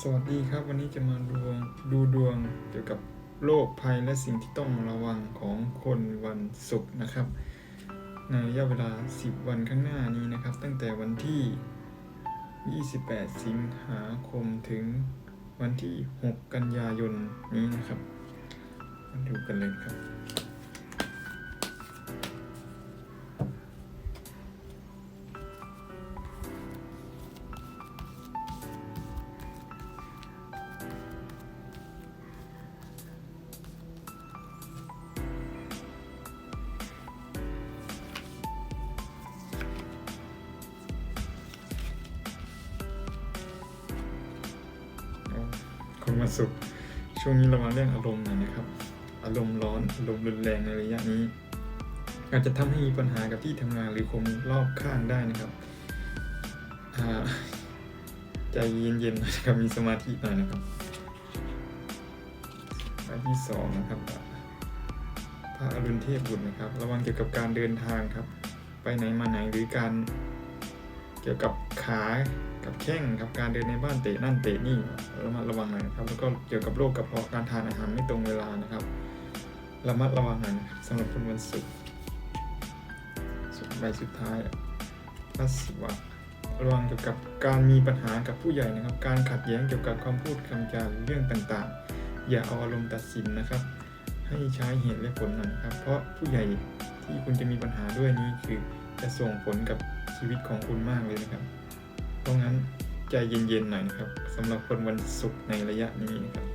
สวัสดีครับวันนี้จะมาดวงดูดวงเกี่ยวกับโรคภัยและสิ่งที่ต้องระวังของคนวันศุกร์นะครับ ในระยะเวลา 10 วันข้างหน้านี้นะครับ ตั้งแต่วันที่ 28 สิงหาคมถึงวันที่ 6 กันยายนนี้นะครับมาดูกันเลยครับ ควันศุกร์ช่วงนี้เรามาเรื่องอารมณ์หน่อยนะครับ อารมณ์ร้อนอารมณ์รุนแรงในระยะนี้ อาจจะทำให้มีปัญหากับที่ทำงานหรือคนรอบข้างได้นะครับใจเย็นๆนะครับมีสมาธิหน่อยนะครับใบที่สองนะครับพระอรุณเทพบุตรนะครับ ระวังเกี่ยวกับการเดินทางครับ ไปไหนมาไหนหรือการ เกี่ยวกับขากับแข้งครับการเดินในบ้านเตะนั่นเตะนี่ระมัดระวังหน่อยนะครับแล้วก็เกี่ยวกับโรคกระเพาะการทานอาหารไม่ตรงเวลานะครับระมัดระวังหน่อยนะครับสำหรับคนวันศุกร์สุดใบสุดท้ายพระศิวะระวังเกี่ยวกับการมีปัญหากับผู้ใหญ่นะครับ การขัดแย้งเกี่ยวกับคำพูดคำจาหรือเรื่องต่างๆ อย่าเอาอารมณ์ตัดสินนะครับ ให้ใช้เหตุและผลหน่อยครับ เพราะผู้ใหญ่ที่คุณจะมีปัญหาด้วยนี้คือจะส่งผลกับ ชีวิตของคุณมากเลยนะครับ เพราะงั้นใจเย็นๆหน่อยนะครับสำหรับคนวันศุกร์ในระยะนี้นะครับ